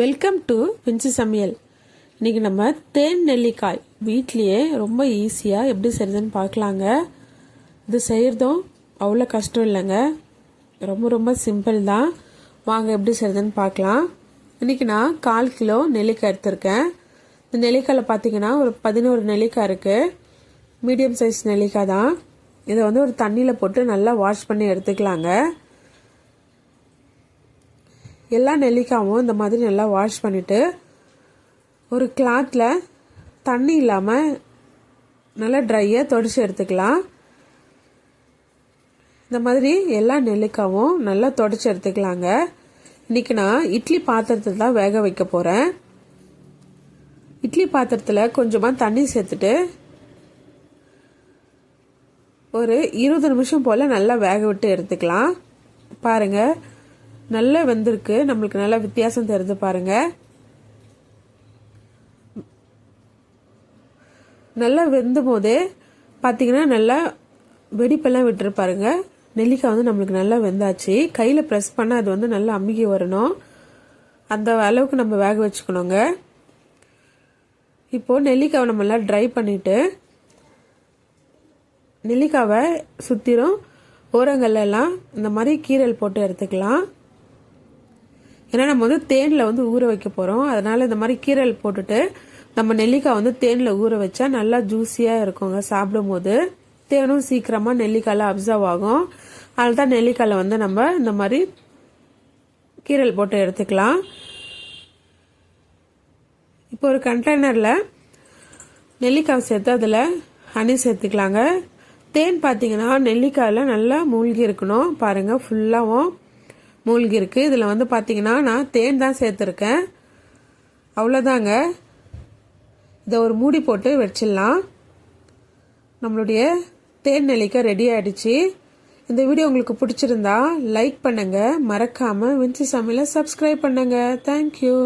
Welcome to பிஞ்சு சமையல் இன்னைக்கு நம்ம தேன் நெல்லிக்காய் வீட்லேயே ரொம்ப ஈஸியாக எப்படி செய்யுதுன்னு பார்க்கலாங்க. இது செய்கிறதும் அவ்வளோ கஷ்டம் இல்லைங்க. ரொம்ப ரொம்ப சிம்பிள் தான். வாங்க எப்படி செய்யுதுன்னு பார்க்கலாம். இன்னைக்கு நான் கால் கிலோ நெல்லிக்காய் எடுத்திருக்கேன். இந்த நெல்லிக்காயில் பார்த்தீங்கன்னா ஒரு பதினோரு நெல்லிக்காய் இருக்குது மீடியம் சைஸ் நெல்லிக்காய் தான். இதை வந்து ஒரு தண்ணியில் போட்டு நல்லா வாஷ் பண்ணி எடுத்துக்கலாங்க. எல்லா நெல்லிக்காயும் இந்த மாதிரி நல்லா வாஷ் பண்ணிவிட்டு ஒரு கிளாத்தில் தண்ணி இல்லாமல் நல்லா ட்ரையாக தொடச்சி எடுத்துக்கலாம். இந்த மாதிரி எல்லா நெல்லிக்காவும் நல்லா தொடச்சி எடுத்துக்கலாங்க. இன்றைக்கி நான் இட்லி பாத்திரத்தில் தான் வேக வைக்க போகிறேன் இட்லி பாத்திரத்தில் கொஞ்சமாக தண்ணி சேர்த்துட்டு ஒரு இருபது நிமிஷம் போல் நல்லா வேக விட்டு எடுத்துக்கலாம். பாருங்கள் நல்லா வெந்திருக்கு. நம்மளுக்கு நல்லா வித்தியாசம் தெரிஞ்சு பாருங்க. நல்லா வெந்தும் போதே பார்த்தீங்கன்னா நல்லா வெடிப்பெல்லாம் விட்டுருப்பாருங்க. நெல்லிக்காய் வந்து நம்மளுக்கு நல்லா வெந்தாச்சு. கையில் ப்ரெஸ் பண்ணால் அது வந்து நல்லா அம்மிக்கி வரணும். அந்த அளவுக்கு நம்ம வேக வச்சுக்கணுங்க. இப்போது நெல்லிக்காவை நம்ம எல்லாம் ட்ரை பண்ணிவிட்டு நெல்லிக்காவை சுற்றிலும் ஓரங்கள்லாம் இந்த மாதிரி கீரல் போட்டு எடுத்துக்கலாம். ஏன்னா நம்ம வந்து தேனில் வந்து ஊற வைக்க போகிறோம் அதனால் இந்த மாதிரி கீரல் போட்டுட்டு நம்ம நெல்லிக்காய் வந்து தேனில் ஊற வச்சா நல்லா ஜூஸியாக இருக்குங்க சாப்பிடும் போது தேனும் சீக்கிரமாக நெல்லிக்காயில் அப்சர்வ் ஆகும். அதில் தான் நெல்லிக்காயில் வந்து நம்ம இந்த மாதிரி கீரல் போட்டு எடுத்துக்கலாம். இப்போ ஒரு கண்டெய்னரில் நெல்லிக்காய் சேர்த்து அதில் ஹனி சேர்த்துக்கலாங்க. தேன் பார்த்தீங்கன்னா நெல்லிக்காயில் நல்லா மூழ்கி இருக்கணும். பாருங்கள் ஃபுல்லாகவும் மூழ்கி இருக்குது இதில் வந்து பார்த்தீங்கன்னா நான் தேன் தான் சேர்த்துருக்கேன். அவ்வளோதாங்க இதை ஒரு மூடி போட்டு வச்சிடலாம். நம்மளுடைய தேன் நெல்லிக்காய் ரெடி ஆகிடுச்சு இந்த வீடியோ உங்களுக்கு பிடிச்சிருந்தா லைக் பண்ணுங்கள் மறக்காமல் வின்சி சமையலை சப்ஸ்கிரைப் பண்ணுங்கள் தேங்க்யூ